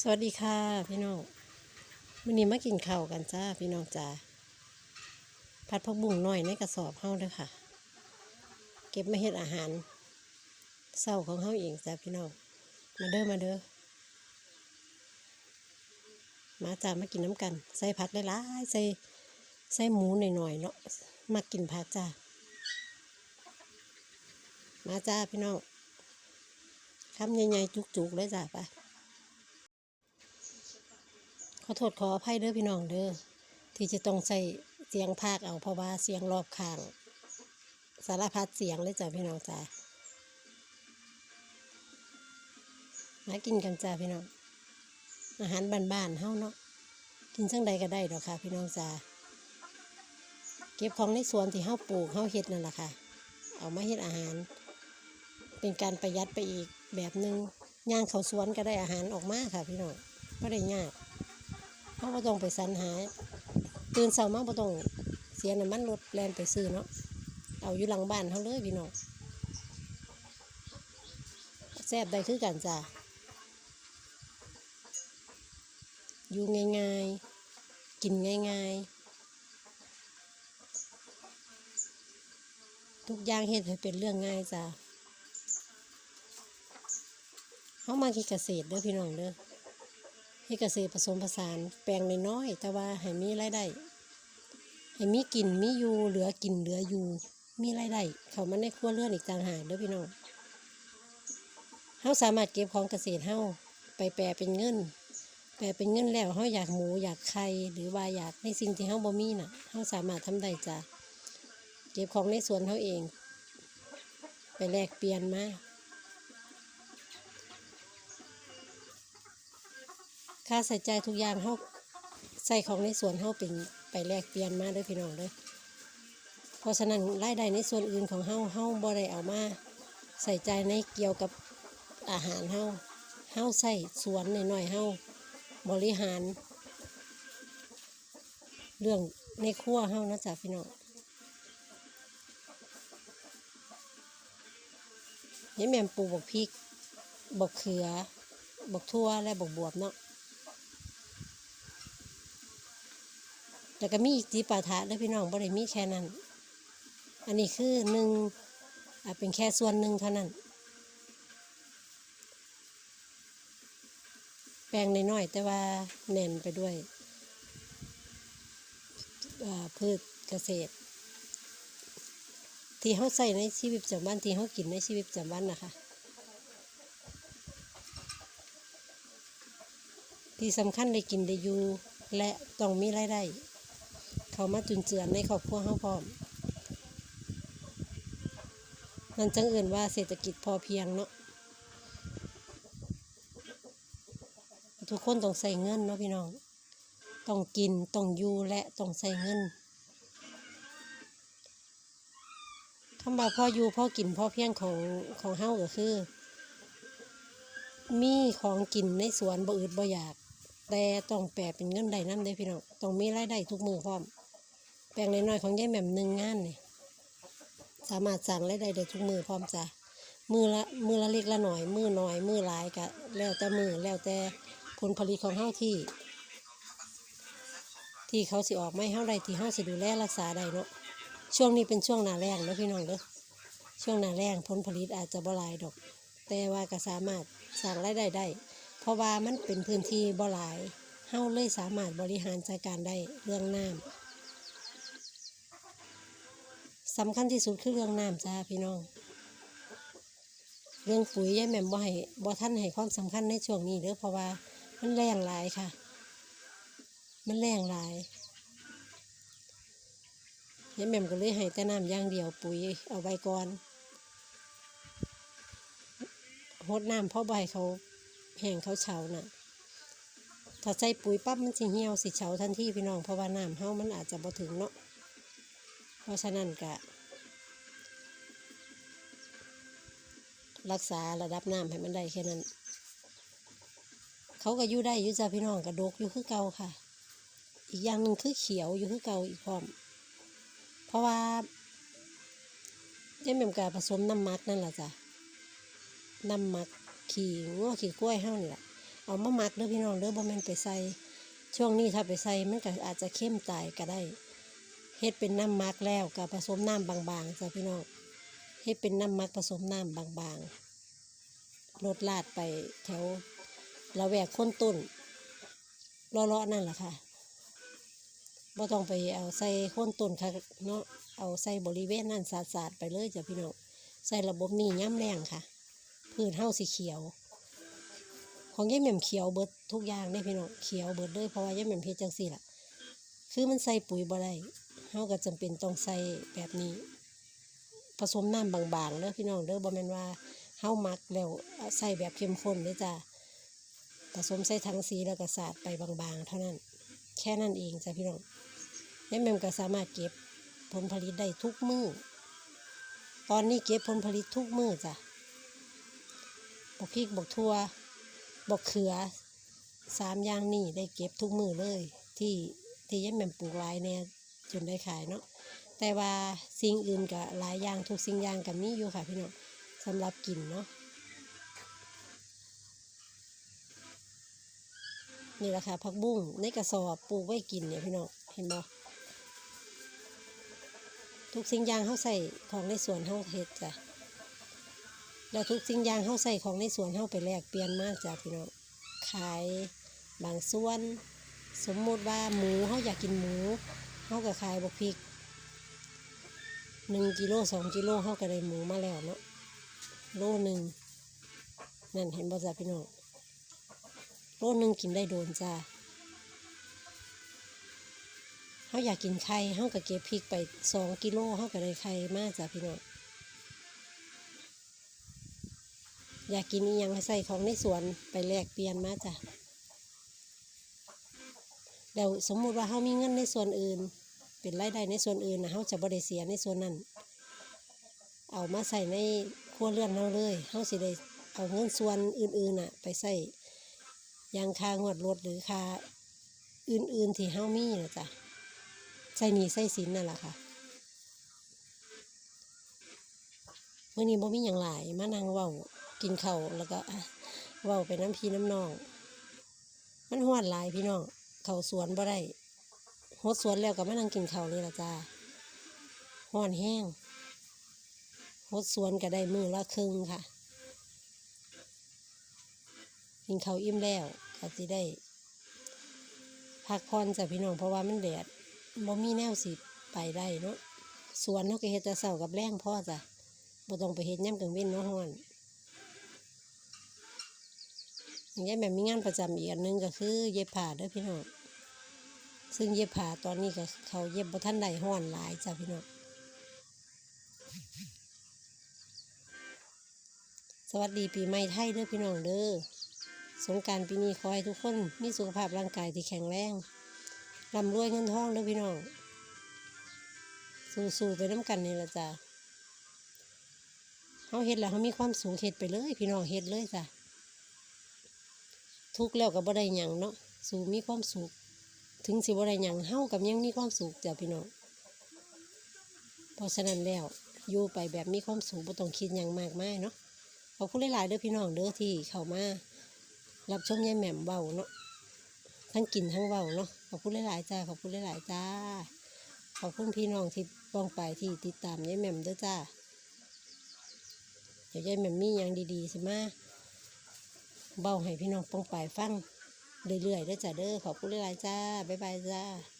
สวัสดีค่ะพี่น้องวันนี้มากินข้าวกันจ้าพี่น้องจ้าผัดผักบุ้งหน่อยในกระสอบเฮาเด้อค่ะ เก็บมาเฮ็ดอาหารเศร้าของเฮาเองจ้าพี่น้องมาเด้อมาเด้อมาจ้ามากินน้ำกัน ใส่ผักหลายๆใส่ใส่หมูหน่อยๆเนาะมากินผักจ้ามาจ้าพี่น้องคำใหญ่ๆจุกๆเลยจ้าไป ขอโทษขออภัยเด้อพี่น้องเด้อที่จะต้องใส่เสียงภาคเอาเพราะว่าเสียงรอบข้าง สารพัดเสียงเลยจ้ะพี่น้องจ้ามากินกันจ้าพี่น้องอาหารบ้านๆเฮาเนาะกินจังใดก็ได้ดอกค่ะ พี่น้องจ้าเก็บของในสวนที่เฮาปลูกเฮาเฮ็ดนั่นแหละค่ะ เอามาเฮ็ดอาหาร เป็นการประหยัดไปอีกแบบหนึงย่างเขาสวนก็ได้อาหารออกมาค่ะ พี่น้องไม่ได้ยาก เขาก็ต้องไปสรรหา ตื่นเช้ามาบ่ต้องเสียน้ำมันรถแลนไปซื้อเนาะเอาอยู่หลังบ้านเขาเลยพี่น้องแซ่บได้คือกันจ้ะอยู่ง่ายๆ กินง่ายๆ ทุกอย่างเฮ็ดให้เป็นเรื่องง่ายจ้ะเขามาคิดเกษตรเด้อพี่น้องเด้อ ให้เกษตรผสมผสานแปลงน้อยๆแต่ว่าให้มีรายได้ให้มีกินมีอยู่เหลือกินเหลืออยู่มีรายได้เขามาในครัวเรือนอีกต่างหากเด้อพี่น้องเฮาสามารถเก็บของเกษตรเฮาไปแปลเป็นเงิน แปลเป็นเงินแล้วเฮาอยากหมูอยากไข่หรือว่าอยากในสิ่งที่เฮาบ่มีน่ะเฮาสามารถทำได้จ้ะเก็บของในสวนเฮาเอง ไปแลกเปลี่ยนมา ค่าใส่ใจทุกอย่างเฮาใส่ของในส่วนเฮาเป็นไปแลกเปลี่ยนมาด้อพี่น้องเด้อเพราะฉะนั้นรายได้ในส่วนอื่นของเฮาเฮาบ่ได้เอามาใส่ใจในเกี่ยวกับอาหารเฮาเฮาใส่สวนหน่อยๆเฮาบริหาร เรื่องในครัวเฮานะจ๊ะพี่น้องนี่แม่มปลูกบักพริกบักเขือบักทั่วและบักบวบเนาะ แล้วก็มีอีกจีปาถะเด้อพี่น้องบ่ได้มีแค่นั้น อันนี้คือหนึ่งเป็นแค่ส่วนหนึ่งเท่านั้น แปลงน้อยๆแต่ว่าแน่นไปด้วยพืชเกษตร ที่เขาใส่ในชีวิตประจำวันที่เขากินในชีวิตประจำวันนะคะ ที่สำคัญได้กินได้อยู่และต้องมีรายได้ เขามาจุนเจือในครอบครัวเฮาพร้อมนั่นจังเอื่นว่าเศรษฐกิจพอเพียงเนาะทุกคนต้องใส่เงินเนาะพี่น้อง ต้องกิน ต้องอยู่และต้องใส่เงินคำว่าพ่ออยู่พ่อกินพ่อเพียงของของเฮาก็คือ มีของกินในสวนบ่อืดบ่อยาก แต่ต้องแปลเป็นเงินได้นั่นได้พี่น้อง ต้องมีรายได้ทุกมือพร้อม แปลงน้อยๆของยายแหม่มหนึ่งงานนี่สามารถสั่งรายได้ได้ทุกมือพร้อมจ้ะมือละมือละเล็กละหน่อย มือหน้อย มือหลายกะแล้วแต่มือแล้วแต่ผลผลิตของเฮาที่ ที่เขาสิออกไม่เฮาได้ที่เฮาสิดูแลรักษาได้เนาะช่วงนี้เป็นช่วงหนาแรงนะพี่น้องเด้อช่วงหนาแรงผลผลิตอาจจะบ่หลายดอก แต่ว่าก็สามารถสร้างรายได้ได้ เพราะว่ามันเป็นพื้นที่บ่หลายเฮาเลยสามารถบริหารจัดการได้เรื่องน้ำ สำคัญที่สุดคือเรื่องน้ำจ้าพี่น้อง เรื่องปุ๋ยยายแม่มบ่ให้บ่ท่านให้ความสำคัญในช่วงนี้เด้อเพราะว่ามันแรงหลายค่ะ มันแรงหลายยายแม่มก็เลยให้แต่น้ำอย่างเดียวปุ๋ยเอาไว้ก่อนหดน้ำเพราะบ่ให้เขาแห้งเขาเฉาน่ะถ้าใส่ปุ๋ยปั๊บมันสิเหี่ยวสิเฉาทันทีพี่น้องเพราะว่าน้ำเฮามันอาจจะบ่ถึงเนาะ เพราะฉะนั้นก็รักษาระดับน้ำให้มันได้แค่นั้น เขาก็อยู่ได้อยู่จ้าพี่น้องกระดกอยู่คือเก่าค่ะ อีกอย่างหนึ่งคือเขียวอยู่คือเก่าอีกพร้อม เพราะว่าเจ๊แมมกาผสมน้ำมักนั่นแหละจ้ะน้ำมักขี่ง้อขี่กล้วยเฮ้านี่แหละเอามามักเด้อพี่น้องเด้อบ่แม่นไปใส่ช่วงนี้ถ้าไปใส่มันก็อาจจะเข้มตายก็ได้ เฮ็ดเป็นน้ำมักแล้วก็ผสมน้ำบางๆจ้ะพี่น้องเฮ็ดเป็นน้ำมักผสมน้ำบางๆลดลาดไปแถวละแวกค้นต้นเลาะๆนั่นแหละค่ะบ่ต้องไปเอาใส่ค้นต้นค่ะเนาะเอาใส่บริเวณนั่นสาดๆไปเลยจ้ะพี่น้องใส่ระบบนี้ย้ำแรงค่ะพืชเฮาสีเขียว ของยายแหม่มเขียวเบิดทุกอย่างได้พี่น้องเขียวเบิดเลยเพราะว่ายายแหม่มเฮ็ดจังซี่ล่ะ คือมันใส่ปุ๋ยบ่ได้ เฮาก็จำเป็นต้องใส่แบบนี้ ผสมน้ำบางๆเด้อพี่น้องเด้อบ่แม่นว่าเฮามักแล้วใส่แบบเข้มข้นเด้อจ้าผสมใส่ถังสีแล้วก็สาดไปบางๆ เท่านั้น แค่นั้นเองจ้ะพี่น้องยายแหม่มก็สามารถเก็บผลผลิตได้ทุกมื้อตอนนี้เก็บผลผลิตทุกมื้อจ้ะบกพริกบกทั่วบกเขือสามอย่างนี่ได้เก็บทุกมือเลย ที่ที่ยันแม่มปลูกหลายแน่ย จนได้ขายเนาะแต่ว่าสิ่งอื่นกับหลายอย่างทุกสิ่งอย่างกับมีอยู่ค่ะพี่น้องสำหรับกินเนาะนี่แหละค่ะผักบุ้งในกระสอบปลูกไว้กินเนี่ยพี่น้องเห็นบ่ทุกสิ่งอย่างเขาใส่ของในสวนเขาเฮ็ดจ้ะแล้วทุกสิ่งอย่างเขาใส่ของในสวนเขาไปแลกเปลี่ยนมากจ้ะพี่น้องขายบางส่วน สมมุติว่าหมูเขาอยากกินหมู เขาก็ขายบกพริกหนึ่งกิโลสองกิโลเขาก็ได้หมูมาแล้วเนาะโลหนึ่งนั่นเห็นบ่จ้ะพี่น้องโลหนึ่งกินได้โดนจ้าเขาอยากกินไข่เขาก็เก็บพริกไปสองกิโลเขาก็ได้ไข่มากจ้ะพี่น้องอยากกินอีหยังให้ใส่ของในสวนไปแลกเปลี่ยนมาจ้ะ แล้วสมมุติว่าเขามีเงินในส่วนอื่น เป็นรายได้ในส่วนอื่นนะเขาจะบริเสียในส่วนนั้น เอามาใส่ในครัวเรือนเราเลยเขาสิได้เอาเงินส่วนอื่นๆน่ะ ไปใส่ยางค่างวดรถหรือค่าอื่นๆที่เฮามีนะจ้ะใส่หนีใส่สินนั่นแหละค่ะเมื่อนี้บ่มีอย่างหลายมานั่งเว้ากินเข้าแล้วก็อะเว้าไปน้ำพีน้ำนอง มันหวดหลายพี่น้อง เขาสวนบ่ได้หดสวนแล้วก็มานั่งกินเขาเลยละจ้าห้อนแห้งหดสวนก็ได้มือละครึ่งค่ะ กินเขาอิ่มแล้วก็สิได้พักผ่อนจ้ะพี่น้องเพราะว่ามันแดดบ่มีแนวสิไปได้เนาะสวนเขาก็เฮ็ดแต่เช้ากับแรงพ่อจ้ะบ่ต้องไปเฮ็ดย่ำกลางเว้นเนาะฮ้อนอ ยายแบบมีงานประจำอีกอันนึงก็คือเย็บผ้าเด้อพี่น้องซึ่งเย็บผ้าตอนนี้ก็เขาเย็บบ่ทันได้ฮ้อนหลายจ้ะพี่น้องสวัสดีปีใหม่ไทยเด้อพี่น้องเด้อสงการปีนี้ขอให้ทุกคนมีสุขภาพร่างกายที่แข็งแรงร่ำรวยเงินทองเด้อพี่น้องสู้ๆไปน้ำกันนี่ละจ้ะเขาเฮ็ดแล้วเขามีความสุขเฮ็ดไปเลย พี่น้องเฮ็ดเลยจ้ะ ทุกข์แล้วก็บ่ได้หยังเนาะสู่มีความสุข ถึงสิบ่ได้หยังเฮากับยังมีความสุขจ้ะพี่น้องเพราะฉะนั้นแล้วอยู่ไปแบบมีความสุขบ่ต้องคิดหยังมากมายเนาะขอบคุณหลายๆเด้อพี่น้องเด้อที่เข้ามารับชมยายแหม่มเว้าเนาะทั้งกินทั้งเว้าเนาะขอบคุณหลายๆจ้าขอบคุณหลายๆจ้าขอบคุณพี่น้องที่ป้องไปที่ติดตามยายแหม่มเด้อจ้าเดี๋ยวยายแหม่มมีอย่างดีๆสิมา เบาให้พี่น้องปองปายฟังเรื่อยๆเด้อจ้าเด้อขอบคุณหลายๆจ้าบ๊ายบายจ้า